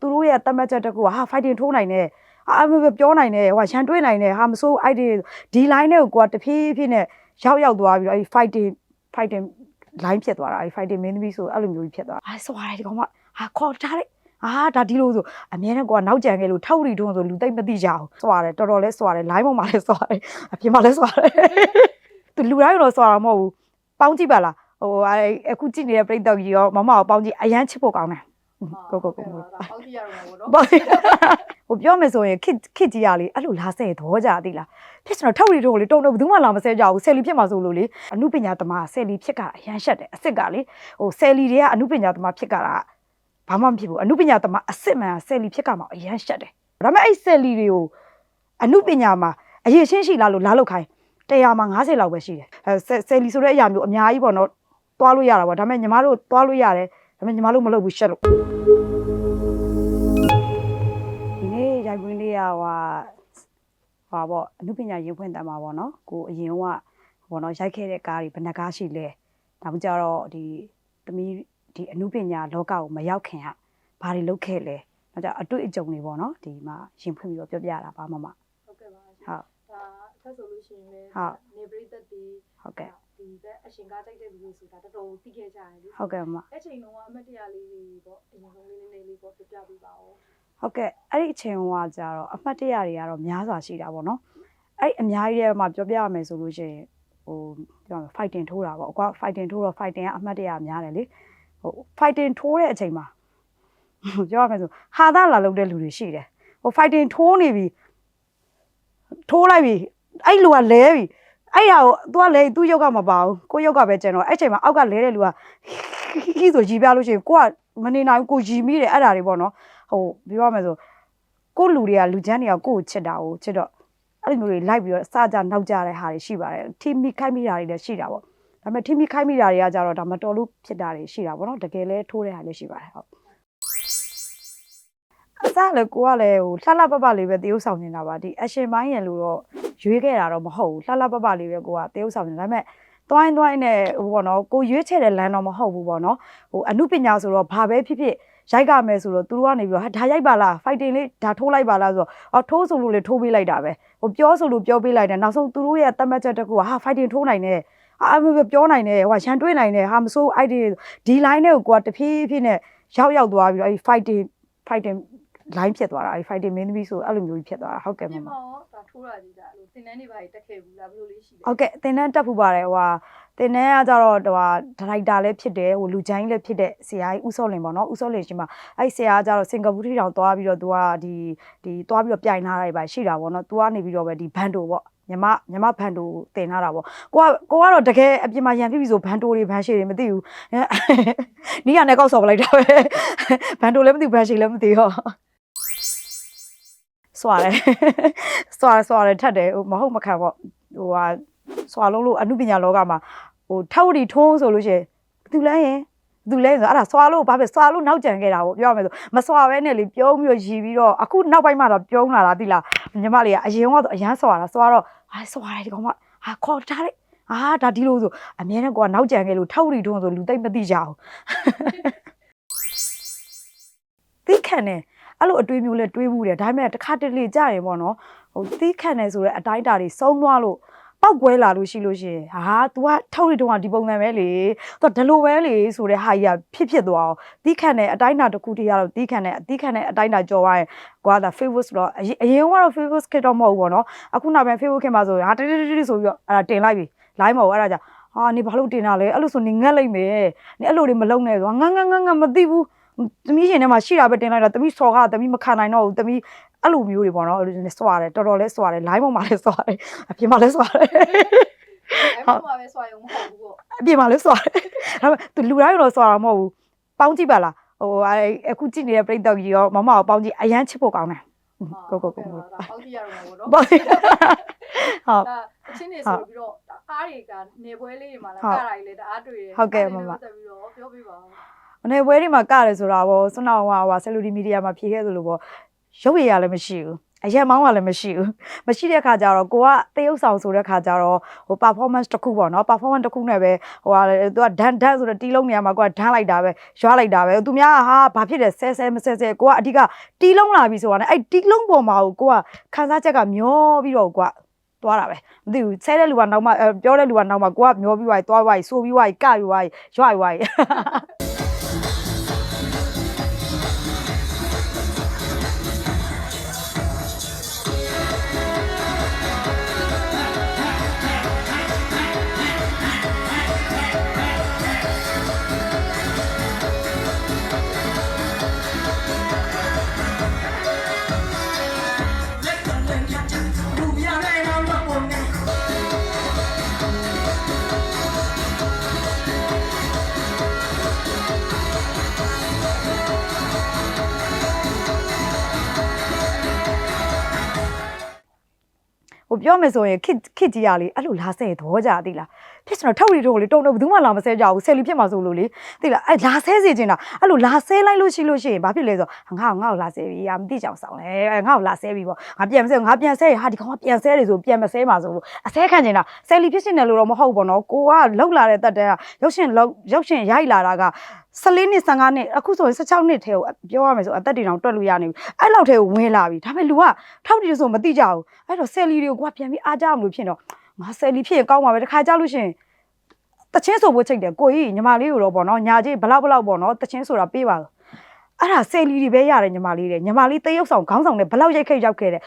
သူတို့ရဲ့တတ်မှတ်ချက်တစ်ခုကဟာ fighting ထိုးနိုင်တယ်အာမပြောနိုင်တယ်ဟိုရန်တွေးနိုင်တယ်ဟာမစိုး idea ဒီ line နဲ့ကိုကွာတဖြည်းဖြည်းနဲ့ရောက်ရောက်သွားပြီးတော့အဲ့ fighting fighting line ဖြစ်သွားတာအဲ့ fighting မင်းသမီးဆိုအဲ့လိုမျိုးကြီးဖြစ်သွားတာဟာစွာတယ်ဒီကောင်မဟာခေါ်ထားလိုက်အာဒါဒီလိုဆိုအမြဲတမ်းကွာနောက်ကြံခဲ့လို့ထောက်ရီထုံးဆိုလူသိမ့်မသိကြအောင်စွာတယ်တော်တော်လေးစွာတယ် line ပေါ်မှာလည်းစွာတယ်အပြင်မှာလည်းစွာတယ်သူလူတိုင်းတော့စွာတာမဟုတ်ဘူးပေါင်းကြည့်ပါလားဟိုအဲ့အခုကြည့်နေတဲ့ပြိတ္တကြီးရောမမကိုပေါင်းကြည့်အရန်ချစ်ဖို့ကောင်းတယ် ကိုကိုကိုကိုဒါပေါက်ကြည့်ရတော့မှာပေါ့နော်ဘာဟိုပြောမယ်ဆိုရင်ခစ်ခစ်ကြီးရလေအဲ့လိုလာဆဲသဘောကြသိလားဖြစ်ကျွန်တော်ထောက်ရီတို့လေတုံတော့ဘယ်သူမှလာမဆဲကြဘူးဆယ်လီဖြစ်မှာဆိုလို့လေအမှုပညာသမားဆယ်လီဖြစ်ကအရန်ရှက်တယ်အစ်စ်ကလေဟိုဆယ်လီတွေကအမှုပညာသမားဖြစ်ကြတာဘာမှမဖြစ်ဘူးအမှုပညာသမားအစ်စ်မှန်ဆယ်လီဖြစ်ကမှာအရန်ရှက်တယ်ဒါပေမဲ့အဲ့ဆယ်လီတွေကိုအမှုပညာမှာအရေးရှင်းရှိလားလို့လာလောက်ခိုင်း100မှာ90လောက်ပဲရှိတယ်အဲဆယ်ဆယ်လီဆိုတဲ့အရာမျိုးအများကြီးပေါ့နော်သွားလို့ရတာပေါ့ဒါပေမဲ့ညီမတို့သွားလို့ရတယ် ဒါပေမဲ့ညီမတို့မလုပ်ဘူးရှက်လို့ဒီနေ့ရိုက်ခွင်းလေးကဟိုဟာပေါ့အနုပညာရင်ဖွင့်တတ်မှာပေါ့နော်ကိုအရင်ကပေါ့နော်ရိုက်ခဲ့တဲ့ကားတွေဘယ်နှကားရှိလဲဒါမှကြတော့ဒီသမီးဒီအနုပညာလောကကိုမရောက်ခင်ကဘာတွေလုပ်ခဲ့လဲနောက်ကြအတွေ့အကြုံတွေပေါ့နော်ဒီမှာရင်ဖွင့်ပြီးတော့ပြောပြတာပါမမဟုတ်ကဲ့ပါရှင်ဟုတ်ဒါအထက်ဆိုလို့ရှိရင်လည်းဟုတ်နေပရိသတ်တွေဟုတ်ကဲ့ ဒီဘက်အရှင်ကားကြိုက်တဲ့လူတွေဆိုတာတော်တော်သိခဲ့ကြရတယ်လေဟုတ်ကဲ့မမအဲ့ချိန်တုန်းကအမတ်တရလေးတွေပေါ့အရင်ဆုံးလေးလေးလေးပေါ့ပြပြပေးပါဦးဟုတ်ကဲ့အဲ့ဒီအချိန်ကကြတော့အမှတ်တရတွေကတော့များစွာရှိတာပေါ့နော်အဲ့ဒီအများကြီးထဲမှာပြောပြရမယ်ဆိုလို့ရှိရင်ဟိုပြောရမယ် fighting ထိုးတာပေါ့ကွာ fighting ထိုးတော့ fighting ကအမှတ်တရများတယ်လေဟို fighting ထိုးတဲ့အချိန်မှာပြောရမယ်ဆိုဟာသားလာလုပ်တဲ့လူတွေရှိတယ်ဟို fighting ထိုးနေပြီထိုးလိုက်ပြီအဲ့လူကလဲပြီ အဲ့ဟာကို तू ကလဲသူ့ရုပ်ကမပါဘူးကိုယ့်ရုပ်ကပဲကျန်တော့အဲ့ချိန်မှာအောက်ကလဲတဲ့လူကဟီးဆိုရီပြလို့ရှိရင်ကိုကမနေနိုင်ဘူးကိုရီမိတယ်အဲ့ဒါတွေပေါ့နော်ဟိုပြောရမယ်ဆိုကိုယ့်လူတွေကလူချမ်းတွေကကိုယ့်ကိုချစ်တာကိုချစ်တော့အဲ့လိုမျိုးတွေလိုက်ပြီးတော့စကြနောက်ကြတဲ့ဟာတွေရှိပါတယ်ထိမိခိုက်မိတာတွေလည်းရှိတာပေါ့ဒါပေမဲ့ထိမိခိုက်မိတာတွေကကြတော့ဒါမတော်လို့ဖြစ်တာတွေရှိတာပေါ့နော်တကယ်လဲထိုးတဲ့ဟာလည်းရှိပါတယ်ဟုတ် အစားလေကိုကလည်းဟိုလှလှပပလေးပဲတရုပ်ဆောင်နေတာပါဒီ action ပိုင်းရလို့တော့ရွေးခဲ့တာတော့မဟုတ်ဘူးလှလှပပလေးပဲကိုကတရုပ်ဆောင်နေတာဒါပေမဲ့တွိုင်းတွိုင်းနဲ့ဟိုပေါ့နော်ကိုရွေးချယ်တဲ့လမ်းတော့မဟုတ်ဘူးပေါ့နော်ဟိုအမှုပညာဆိုတော့ဘာပဲဖြစ်ဖြစ်ရိုက်ကမယ်ဆိုတော့သူတို့ကနေပြီးတော့ဟာဒါရိုက်ပါလား fighting လေးဒါထိုးလိုက်ပါလားဆိုတော့အော်ထိုးဆိုလို့လေထိုးပေးလိုက်တာပဲဟိုပြောဆိုလို့ပြောပေးလိုက်တယ်နောက်ဆုံးသူတို့ရဲ့တတ်မှတ်ချက်တစ်ခုကဟာ fighting ထိုးနိုင်တယ်အာမပြောနိုင်တယ်ဟိုရန်တွေးနိုင်တယ်ဟာမစိုး idea ဒီ line နဲ့ကိုကွာတဖြည်းဖြည်းနဲ့ရောက်ရောက်သွားပြီးတော့အဲ့ fighting fighting line ဖြစ်သွားတာအဲ့ fighting မင်းသမီးဆိုအဲ့လိုမျိုးကြီးဖြစ်သွားတာဟုတ်ကဲ့မပြင်မမရောဒါထိုးတာကြီးဒါအဲ့လိုသင်တန်းတွေပါတက်ခဲ့ဘူးလားဘယ်လိုလေးရှိလဲဟုတ်ကဲ့တင်တန်းတက်ဖူးပါတယ်ဟိုဟာတင်တန်းကကြတော့ဟိုဟာဒါရိုက်တာလည်းဖြစ်တယ်ဟိုလူချိုင်းလည်းဖြစ်တဲ့ဆရာကြီးဦးစောလင်ပေါ့နော်ဦးစောလင်ရှင်မအဲ့ဆရာကကြတော့စင်ကာပူထိတောင်သွားပြီးတော့သူကဒီဒီသွားပြီးတော့ပြိုင်ထားတာတွေပါရှိတာပေါ့နော်သူကနေပြီးတော့ပဲဒီဘန်တိုပေါ့ညီမညီမဘန်တိုတင်ထားတာပေါ့ကိုကကိုကတော့တကယ်အပြင်မှာရန်ဖြစ်ပြီဆိုဘန်တိုတွေဘန်ရှေတွေမသိဘူးနီးရနဲ့ကောက်ဆော်ပလိုက်တာပဲဘန်တိုလည်းမသိဘူးဘန်ရှေလည်းမသိတော့ စွာတယ်စွာစွာတယ်ထက်တယ်ဟိုမဟုတ်မခံပေါ့ဟိုဟာစွာလုံးလို့အမှုပညာလောကမှာဟိုထောက်ရီထုံးဆိုလို့ရှိရင်ဘယ်သူလဲရင်ဘယ်သူလဲဆိုအဲ့ဒါစွာလို့ဘာပဲစွာလို့နောက်ကျန်ခဲ့တာပေါ့ပြောရမယ်ဆိုမစွာပဲနဲ့လေပြုံးပြီးတော့ရည်ပြီးတော့အခုနောက်ပိုင်းမှာတော့ပြုံးလာတာသိလားညီမလေးကအရင်ကတော့အရန်စွာတာစွာတော့ဟာစွာတယ်ဒီကောင်မဟာခေါ်ထားလိုက်အာဒါဒီလိုဆိုအမြဲတမ်းကနောက်ကျန်ခဲ့လို့ထောက်ရီထုံးဆိုလူသိမ့်မသိကြအောင်သိခံတယ် အဲ့လိုအတွေးမျိုးလဲတွေးမှုတယ်ဒါပေမဲ့တစ်ခါတလေကြာရင်ပေါ့နော်ဟိုသိခံတယ်ဆိုတဲ့အတိုင်းအတာတွေစုံသွားလို့ပောက်ကွဲလာလို့ရှိလို့ရှိရင်ဟာ तू ကထောက်ရီတုံးကဒီပုံစံပဲလေ तू ဒလိုပဲလေဆိုတဲ့ဟာကြီးကဖြစ်ဖြစ်သွားအောင်တီးခံတဲ့အတိုင်းအတာတစ်ခုတည်းရတော့တီးခံတဲ့အတီးခံတဲ့အတိုင်းအတာကြော်သွားရင်ကွာဒါ Facebook ဆိုတော့အရင်အရင်ကတော့ Facebook ခက်တော့မဟုတ်ဘူးပေါ့နော်အခုနောက်ပိုင်း Facebook ခင်မှာဆိုရင်ဟာတိတိတိတိဆိုပြီးတော့အဲ့ဒါတင်လိုက်ပြီ live မဟုတ်အဲ့ဒါကြောင့်ဟာနေဘာလို့တင်တာလဲအဲ့လိုဆိုနေငတ်လိုက်မယ်နေအဲ့လိုတွေမလုပ်နဲ့ဆိုငတ်ငတ်ငတ်ငတ်မသိဘူး သမီးရှင်ထဲမှာရှိတာပဲတင်လိုက်တာသမီးစော်ကသမီးမခံနိုင်တော့ဘူးသမီးအဲ့လိုမျိုးတွေပေါ့နော်အဲ့လိုနဲ့စွာတယ်တော်တော်လေးစွာတယ် live ပေါ်မှာလည်းစွာတယ်အပြင်မှာလည်းစွာတယ်အဲ့မှာပဲဆွာရုံမဟုတ်ဘူးပေါ့အပြင်မှာလည်းစွာတယ်ဒါပေမဲ့သူလူတိုင်းတော့စွာတာမဟုတ်ဘူးပေါင်းကြည့်ပါလားဟိုအဲ့အခုကြည့်နေတဲ့ပြိတ္တကြီးရောမမကိုပေါင်းကြည့်အရန်ချစ်ဖို့ကောင်းတယ်ကိုကိုကိုကိုဒါပေါက်ကြည့်ရတော့မှာပေါ့နော်ပေါ့ဟုတ်ဒါအချင်းနေဆိုပြီးတော့ဒါကားတွေကနေပွဲလေးတွေမှာလာဟုတ်ကားတွေလည်းတအားတွေ့တယ်ဟုတ်ကဲ့မမဆက်ပြီးတော့ပြောပြပါဦးမ နေ့ပွဲဒီမှာကတယ်ဆိုတာပေါ့စွနောက်ဟိုဟာဆယ်လူဒီမီဒီယာမှာဖြေခဲ့သလိုပေါ့ရုပ်ရည်ရလည်းမရှိဘူးအရက်မောင်းကလည်းမရှိဘူးမရှိတဲ့ခါကျတော့ကိုကတရုပ်ဆောင်ဆိုတဲ့ခါကျတော့ဟို performance တစ်ခုပေါ့နော် performance တစ်ခုနဲ့ပဲဟိုဟာသူကဒန်ဒန်ဆိုတော့တီးလုံးနေရာမှာကိုကဒန်းလိုက်တာပဲရွာလိုက်တာပဲသူများကဟာဘာဖြစ်တယ်ဆဲဆဲမဆဲဆဲကိုကအဓိကတီးလုံးလာပြီဆိုတာနဲ့အဲ့တီးလုံးပေါ်မှာကိုကခန်းစားချက်ကမျောပြီးတော့ကိုကသွားတာပဲမသိဘူးဆဲတဲ့လူကနောက်မှအဲပြောတဲ့လူကနောက်မှကိုကမျောပြီးသွားသွားသွားဆိုပြီးသွားကပြီးသွားရွာရွာ ပြောမယ်ဆိုရင်ခစ်ခစ်ကြီးရလေအဲ့လိုလာဆဲသဘောကြသိလား ဖြစ်ကျွန်တော်ထောက်ရီတို့လေတုံတော့ဘယ်သူမှလာမဆဲကြဘူးဆယ်လီဖြစ်မှာဆိုလို့လေသိလားအဲ့လာဆဲစီချင်တာအဲ့လိုလာဆဲလိုက်လို့ရှိလို့ရှိရင်ဘာဖြစ်လဲဆိုငါ့ကိုငါ့ကိုလာဆဲပြီအာမသိကြအောင်ဆောင်လဲငါ့ကိုလာဆဲပြီပေါ့ငါပြန်မဆဲငါပြန်ဆဲရဟာဒီကောင်ကပြန်ဆဲတယ်ဆိုပြန်မဆဲမှာဆိုလို့အဆဲခံချင်တာဆယ်လီဖြစ်ရှင်တယ်လို့တော့မဟုတ်ဘောနော်ကိုကလောက်လာတဲ့တက်တဲ့ကရုပ်ရှင်လောက်ရုပ်ရှင်ရိုက်လာတာက14နှစ်15နှစ်အခုဆိုရင်16နှစ်ထဲကိုပြောရမယ်ဆိုအသက်တွေတောင်တွက်လို့ရနေပြီအဲ့လောက်ထဲကိုဝင်လာပြီဒါပေမဲ့လူကထောက်တီဆိုမသိကြဘူးအဲ့တော့ဆယ်လီတွေကိုကပြန်ပြီးအားကြမလို့ဖြစ်တော့ ငါဆယ်လီဖြစ်ရင်ကောင်းပါပဲတစ်ခါကြလို့ရှိရင်တချင်းဆိုဖို့ချိန်တယ်ကိုကြီးညီမလေးကိုတော့ပေါ့နော်ညာကြီးဘလောက်ဘလောက်ပေါ့နော်တချင်းဆိုတာပေးပါလို့အဲ့ဒါဆယ်လီတွေပဲရတယ်ညီမလေးတဲ့ညီမလေးတရုပ်ဆောင်ခေါင်းဆောင်နဲ့ဘလောက်ရိုက်ခဲ့ရောက်ခဲ့တယ်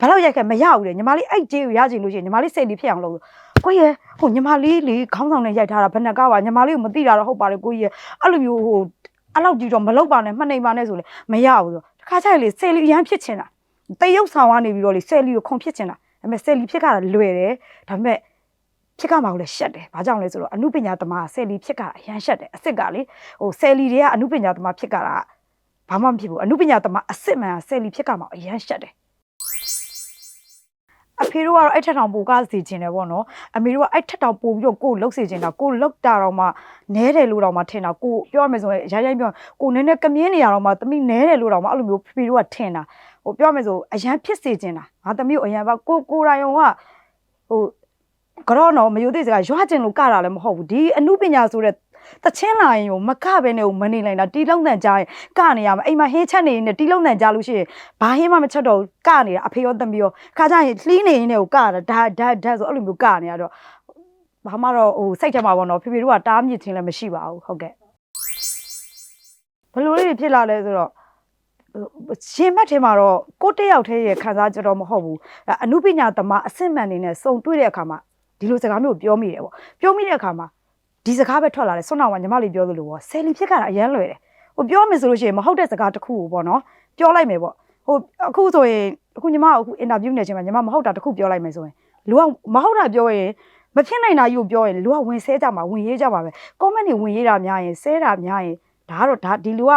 ဘလောက်ရိုက်ခဲ့မရဘူးတဲ့ညီမလေးအဲ့ကြေးကိုရချင်လို့ရှိရင်ညီမလေးဆယ်လီဖြစ်အောင်လုပ်လို့ကိုကြီးရဟိုညီမလေးလေခေါင်းဆောင်နဲ့ရိုက်ထားတာဘယ်နှကားပါညီမလေးကိုမသိတာတော့ဟုတ်ပါလေကိုကြီးရအဲ့လိုမျိုးဟိုအဲ့လောက်ကြီးတော့မလုပ်ပါနဲ့မှတ်နေပါနဲ့ဆိုလေမရဘူးဆိုတခါကျရင်လေဆယ်လီအရန်ဖြစ်ချင်တာတရုပ်ဆောင်ကနေပြီးတော့လေဆယ်လီကိုခုံဖြစ်ချင်တာဒါ ပေမဲ့ဆယ်လီဖြစ်ကြတာလွယ်တယ်ဒါပေမဲ့ဖြစ်ကမှာကိုလည်းရှက်တယ်။ဘာကြောင့်လဲဆိုတော့အမှုပညာသမားဆယ်လီဖြစ်ကြတာအရန်ရှက်တယ်။အစ်စ်ကလေဟိုဆယ်လီတွေကအမှုပညာသမားဖြစ်ကြတာဘာမှမဖြစ်ဘူး။အမှုပညာသမားအစ်စ်မှန်ဆယ်လီဖြစ်ကြမှာအရန်ရှက်တယ်။ အဖေတို့ကတော့အဲ့ထက်တောင်ပိုကားစီခြင်းတယ်ပေါ့နော်အမေတို့ကအဲ့ထက်တောင်ပိုပြီးတော့ကိုယ်လှုပ်စီခြင်းတာကိုယ်လှုပ်တာတော့မှနဲတယ်လို့တော့မှထင်တာကိုပြောရမယ်ဆိုရင်ရိုင်းရိုင်းပြောကိုနည်းနည်းကမြင်းနေရတော့မှတမိနဲတယ်လို့တော့မှအဲ့လိုမျိုးဖေတို့ကထင်တာဟိုပြောရမယ်ဆိုအရန်ဖြစ်စီခြင်းတာငါတမိကိုအရန်ပါကိုကိုရိုင်ုံကဟိုကတော့တော့မယိုသေးစကားရွာကျင်လို့ကတာလည်းမဟုတ်ဘူးဒီအမှုပညာဆိုတဲ့ တချင်းလာရင်ကိုမကပဲနဲ့ကိုမနေနိုင်တာတီလုံးတန်ကြားရင်ကနေရမှာအိမ်မှာဟင်းချက်နေရင်တီလုံးတန်ကြားလို့ရှိရင်ဘာဟင်းမှမချက်တော့ဘူးကနေတာအဖေရောသမီးရောခါကြရင်လှီးနေရင်လည်းကိုကတာဓာတ်ဓာတ်ဓာတ်ဆိုအဲ့လိုမျိုးကနေရတော့ဘာမှတော့ဟိုစိတ်ထဲမှာပေါ့နော်ဖေဖေတို့ကတားမြစ်ခြင်းလည်းမရှိပါဘူးဟုတ်ကဲ့ဘယ်လိုလေးဖြစ်လာလဲဆိုတော့ရှင်မက်ထဲမှာတော့ကိုတက်ယောက်ထဲရဲ့ခံစားကြတော့မဟုတ်ဘူးအနုပညာသမားအစစ်မှန်နေနဲ့စုံတွေ့တဲ့အခါမှာဒီလိုစကားမျိုးပြောမိတယ်ပေါ့ပြောမိတဲ့အခါမှာ ဒီစကားပဲထွက်လာတယ်ဆွမ်းတော်ကညီမလေးပြောသလိုပေါ့ဆယ်လီဖြစ်ကြတာအရန်လွယ်တယ်ဟိုပြောမယ်ဆိုလို့ရှိရင်မဟုတ်တဲ့စကားတစ်ခုကိုပေါ့နော်ပြောလိုက်မယ်ပေါ့ဟိုအခုဆိုရင်အခုညီမအခုအင်တာဗျူးနေချိန်မှာညီမမဟုတ်တာတစ်ခုပြောလိုက်မယ်ဆိုရင်လူကမဟုတ်တာပြောရင်မဖြစ်နိုင်တာယူပြောရင်လူကဝင်ဆဲကြမှာဝင်ရေးကြမှာပဲ comment တွေဝင်ရေးတာများရင်ဆဲတာများရင်ဒါကတော့ဒါဒီလူက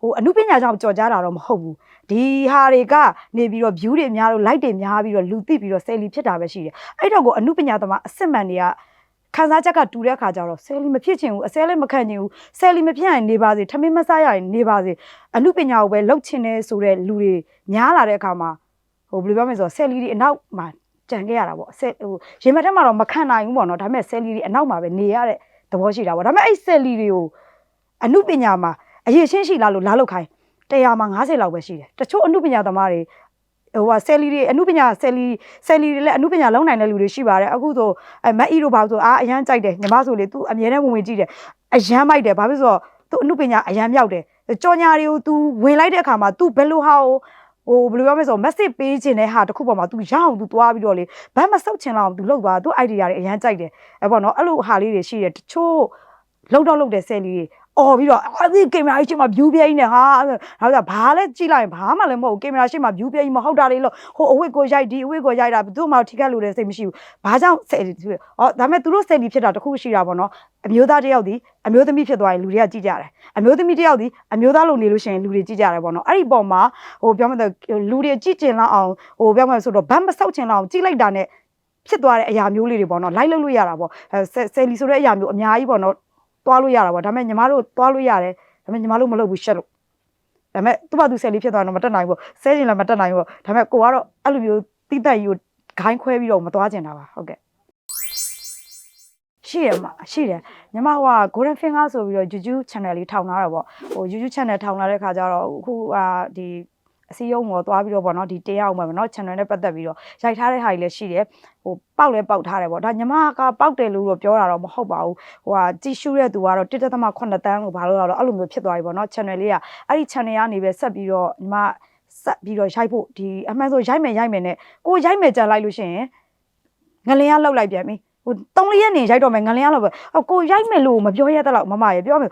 ဟိုအမှုပညာကြောင့်ကြော်ကြတာတော့မဟုတ်ဘူးဒီဟာတွေကနေပြီးတော့ view တွေများလို့ like တွေများပြီးတော့လူသိပြီးတော့ sell ဖြစ်တာပဲရှိတယ်အဲ့တော့ကိုအမှုပညာသမားအစစ်မှန်တွေက ခန်းစားချက်ကတူတဲ့ခါကျတော့ sell မဖြစ်ချင်ဘူးအစဲလည်းမခံချင်ဘူး sell မဖြစ်ရင်နေပါစေထမင်းမစားရရင်နေပါစေအမှုပညာကိုပဲလှုပ်ချင်တယ်ဆိုတဲ့လူတွေများလာတဲ့အခါမှာဟိုဘယ်လိုပြောမလဲဆိုတော့ sell တွေအနောက်မှာကြံခဲ့ရတာပေါ့ sell ဟိုရေမက်ထက်မှာတော့မခံနိုင်ဘူးပေါ့နော်ဒါပေမဲ့ sell တွေအနောက်မှာပဲနေရတဲ့သဘောရှိတာပေါ့ဒါပေမဲ့အဲ့ sell တွေကိုအမှုပညာမှာအရေးရှင်းရှိလားလို့လားလောက်ခိုင်း100မှာ90လောက်ပဲရှိတယ်တချို့အမှုပညာသမားတွေ ဟိုဟာဆယ်လီတွေအမှုပညာဆယ်လီဆယ်လီတွေလည်းအမှုပညာလုံးနိုင်တဲ့လူတွေရှိပါတယ်အခုဆိုအဲမက်အီတို့ဘာလို့ဆိုအာအရန်ကြိုက်တယ်ညီမဆိုလေ तू အမြဲတမ်းဝင်ဝင်ကြည့်တယ်အရန်မိုက်တယ်ဘာဖြစ်ဆိုတော့ तू အမှုပညာအရန်မြောက်တယ်ကြော်ညာတွေကို तू ဝင်လိုက်တဲ့အခါမှာ तू ဘယ်လိုဟာကိုဟိုဘယ်လိုပြောမလဲဆိုတော့ message ပေးခြင်းတဲ့ဟာတစ်ခုပေါ်မှာ तू ရအောင် तू သွားပြီးတော့လေဘတ်မဆုတ်ချင်လောက် तू လောက်သွား तू idea တွေအရန်ကြိုက်တယ်အဲပေါ့နော်အဲ့လိုဟာလေးတွေရှိတယ်တချို့ လောက်တော့လောက်တဲ့ဆယ်လီတွေအော်ပြီးတော့အဲ့ဒီကင်မရာကြီးရှိမှ view ပြင်းနေဟာနောက်ကြဘာလဲကြည့်လိုက်ရင်ဘာမှလည်းမဟုတ်ဘူးကင်မရာရှိမှ view ပြင်းမဟုတ်တာလေးလို့ဟိုအဝိတ်ကိုရိုက်ဒီအဝိတ်ကိုရိုက်တာဘယ်သူမှထိခိုက်လို့လည်းစိတ်မရှိဘူးဘာကြောင့်ဆယ်လီဖြစ်ဩဒါပေမဲ့သူတို့ဆယ်လီဖြစ်တာတခုရှိတာပေါ့နော်အမျိုးသားတစ်ယောက်ဒီအမျိုးသမီးဖြစ်သွားရင်လူတွေကကြည့်ကြတယ်အမျိုးသမီးတစ်ယောက်ဒီအမျိုးသားလိုနေလို့ရှိရင်လူတွေကြည့်ကြတယ်ပေါ့နော်အဲ့ဒီပုံမှာဟိုပြောမှလူတွေကြည့်ကျင်လောက်အောင်ဟိုပြောမှဆိုတော့ဘတ်မဆောက်ချင်လောက်အောင်ကြည့်လိုက်တာနဲ့ဖြစ်သွားတဲ့အရာမျိုးလေးတွေပေါ့နော်လိုက်လုပ်လို့ရတာပေါ့ဆယ်လီဆိုတဲ့အရာမျိုးအများကြီးပေါ့နော် သွားလို့ရတာပေါ့ဒါပေမဲ့ညီမတို့သွားလို့ရတယ်ဒါပေမဲ့ညီမတို့မလုပ်ဘူးရှက်လို့ဒါပေမဲ့သူ့ဘာသူဆယ်လေးဖြစ်သွားတော့မတက်နိုင်ဘူးဆဲကျင်လည်းမတက်နိုင်ဘူးဒါပေမဲ့ကိုကတော့အဲ့လိုမျိုးတိတက်ကြီးကိုဂိုင်းခွဲပြီးတော့မသွားကျင်တာပါဟုတ်ကဲ့ရှိရမှာရှိတယ်ညီမဟိုက Golden Finger ဆိုပြီးတော့ YouTube channel လေးထောင်ထားတာပေါ့ဟို YouTube channel ထောင်လာတဲ့ခါကျတော့အခုအာဒီ အစည်းအရုံးပေါ်သွားပြီးတော့ပေါ့နော်ဒီတင်ရအောင်ပဲပေါ့နော် channel နဲ့ပတ်သက်ပြီးတော့ရိုက်ထားတဲ့ဟာကြီးလည်းရှိတယ်ဟိုပေါက်လဲပေါက်ထားတယ်ပေါ့ဒါညီမကပေါက်တယ်လို့တော့ပြောတာတော့မဟုတ်ပါဘူးဟိုဟာကြည့်ရှုတဲ့သူကတော့1.8တန်းလို့ဘာလို့လဲတော့အဲ့လိုမျိုးဖြစ်သွားပြီပေါ့နော် channel လေးကအဲ့ဒီ channel ကနေပဲဆက်ပြီးတော့ညီမဆက်ပြီးတော့ရိုက်ဖို့ဒီအမှန်ဆိုရိုက်မယ်ရိုက်မယ်နဲ့ကိုရိုက်မယ်ကြံလိုက်လို့ရှိရင်ငလင်ကလောက်လိုက်ပြန်ပြီဟို၃လေးရက်နေရိုက်တော့မယ်ငလင်ကလောက်ပဲအော်ကိုရိုက်မယ်လို့မပြောရတဲ့လောက်မမရေပြောမယ်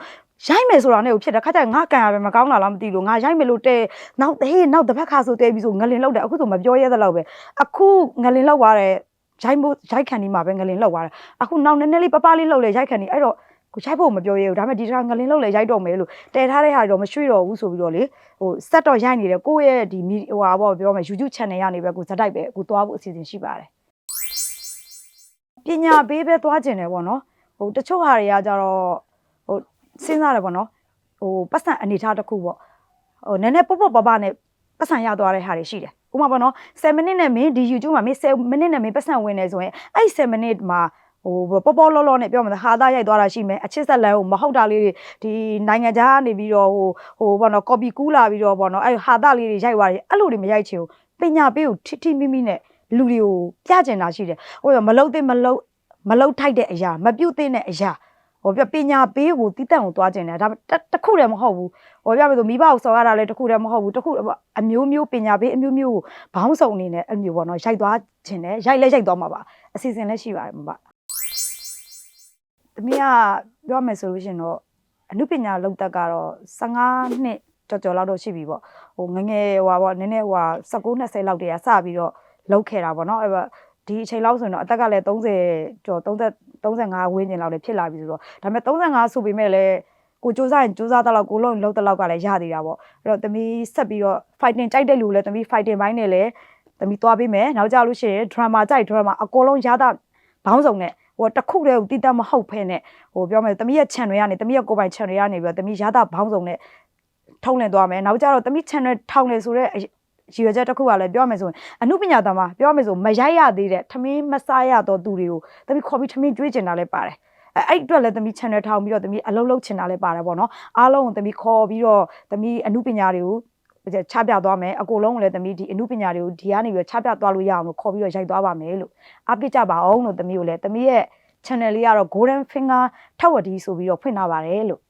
ရိုက်မယ်ဆိုတာနဲ့ကိုဖြစ်တယ်ခါကျရင်ငါကန်ရပဲမကောင်းတာလားမသိလို့ငါရိုက်မယ်လို့တဲနောက်ဟေးနောက်တစ်ဖက်ခါဆိုတဲပြီးဆိုငလင်လောက်တယ်အခုဆိုမပြောရတဲ့လောက်ပဲအခုငလင်လောက်သွားတယ်ရိုက်မို့ရိုက်ခံဒီမှာပဲငလင်လောက်သွားတယ်အခုနောက်နည်းနည်းလေးပပလေးလောက်လေရိုက်ခံဒီအဲ့တော့ကိုရိုက်ဖို့မပြောရဘူးဒါပေမဲ့ဒီတစ်ခါငလင်လောက်လေရိုက်တော့မယ်လို့တဲထားတဲ့ဟာတော့မရွှေ့တော့ဘူးဆိုပြီးတော့လေဟိုစက်တော့ရိုက်နေတယ်ကိုယ့်ရဲ့ဒီမီဟိုဟာပေါ့ပြောမယ် YouTube channel ရနေပဲကိုဇက်တိုက်ပဲကိုသွားဖို့အစီအစဉ်ရှိပါတယ်ပညာပေးပဲသွားကျင်တယ်ပေါ့နော်ဟိုတချို့ဟာတွေကကြတော့ဟို စဉ်းစားတယ်ပေါ့နော်ဟိုပတ်စံအနေထားတစ်ခုပေါ့ဟိုနည်းနည်းပေါ့ပေါ့ပပနဲ့ပတ်စံရသွားတဲ့ဟာတွေရှိတယ်ဥပမာပေါ့နော်7မိနစ်နဲ့မင်းဒီ YouTube မှာမင်း7မိနစ်နဲ့မင်းပတ်စံဝင်နေဆိုရင်အဲ့7မိနစ်မှာဟိုပေါ်ပေါ်လောလောနဲ့ပြောမှာဟာသားရိုက်သွားတာရှိမယ်အချစ်ဆက်လန်းကိုမဟုတ်တာလေးတွေဒီနိုင်ငံခြားကနေပြီးတော့ဟိုဟိုဘောနော် copy ကူးလာပြီးတော့ဘောနော်အဲ့ဟာသားလေးတွေရိုက်သွားတယ်အဲ့လိုတွေမရိုက်ချင်ဘူးပညာပေးကိုထိထိမိမိနဲ့လူတွေကိုပြကျင်တာရှိတယ်ဟိုမလုတ်သိမလုတ်မလုတ်ထိုက်တဲ့အရာမပြုတ်သိတဲ့အရာ ဟိုပြပညာပေးကိုတီးတန့်ကိုသွားကျင်တယ်ဒါတစ်ခုတည်းမဟုတ်ဘူးဟိုပြမယ်ဆိုမိဘကိုစော်ရတာလည်းတစ်ခုတည်းမဟုတ်ဘူးတစ်ခုအမျိုးမျိုးပညာပေးအမျိုးမျိုးကိုဘောင်းစုံအနေနဲ့အမျိုးပေါ့နော်ရိုက်သွားခြင်းနဲ့ရိုက်လဲရိုက်သွားမှာပါအစီအစဉ်လည်းရှိပါတယ်မပါသမီးကပြောမယ်ဆိုလို့ရှိရင်တော့အမှုပညာလောက်တက်ကတော့15နှစ်ကြော်ကြော်လောက်တော့ရှိပြီပေါ့ဟိုငငယ်ဟွာပေါ့နည်းနည်းဟွာ19 20လောက်တည်းကစပြီးတော့လောက်ခဲ့တာပေါ့နော်အဲ့ ဒီအချိန်လောက်ဆိုရင်တော့အသက်ကလည်း30ကျော်30 35ဝန်းကျင်လောက်လည်းဖြစ်လာပြီဆိုတော့ဒါပေမဲ့35ဆိုပေမဲ့လည်းကိုစူးစမ်းရင်စူးစမ်းတော့လောက်ကိုလုံးလုံးတော့လောက်ကလည်းရသေးတာပေါ့အဲ့တော့သမီးဆက်ပြီးတော့ fighting ကြိုက်တဲ့လူလည်းသမီး fighting ဘိုင်းနဲ့လည်းသမီးသွားပေးမယ်နောက်ကြလို့ရှိရင် drama ကြိုက် drama အကုန်လုံးရတာဘောင်းစုံနဲ့ဟိုတစ်ခုတည်းကိုတိတက်မဟုတ်ဖဲနဲ့ဟိုပြောမယ်သမီးရဲ့ channel ကနေသမီးရဲ့ကိုယ်ပိုင် channel ကနေပြီးတော့သမီးရတာဘောင်းစုံနဲ့ထုံးလင်သွားမယ်နောက်ကြတော့သမီး channel ထောင်နေဆိုတော့ ရည်ရွယ်ချက်တစ်ခုကလည်းပြောမယ်ဆိုရင်အမှုပညာသမားပြောမယ်ဆိုမရိုက်ရသေးတဲ့ထမင်းမစားရတော့သူတွေကိုသမီးခေါ်ပြီးထမင်းကျွေးကျင်တာလည်းပါတယ်အဲအဲ့အတွက်လည်းသမီး channel ထောင်ပြီးတော့သမီးအလုံးလုံးချင်တာလည်းပါတယ်ပေါ့နော်အားလုံးကိုသမီးခေါ်ပြီးတော့သမီးအမှုပညာတွေကိုချပြသွားမယ်အကိုလုံးကိုလည်းသမီးဒီအမှုပညာတွေကိုဒီကနေပြီးချပြသွားလို့ရအောင်လို့ခေါ်ပြီးတော့ရိုက်သွားပါမယ်လို့အားပြကြပါအောင်လို့သမီးကိုလည်းသမီးရဲ့ channel လေးကတော့ Golden Finger ထက်ဝတီဆိုပြီးတော့ဖွင့်ထားပါတယ်လို့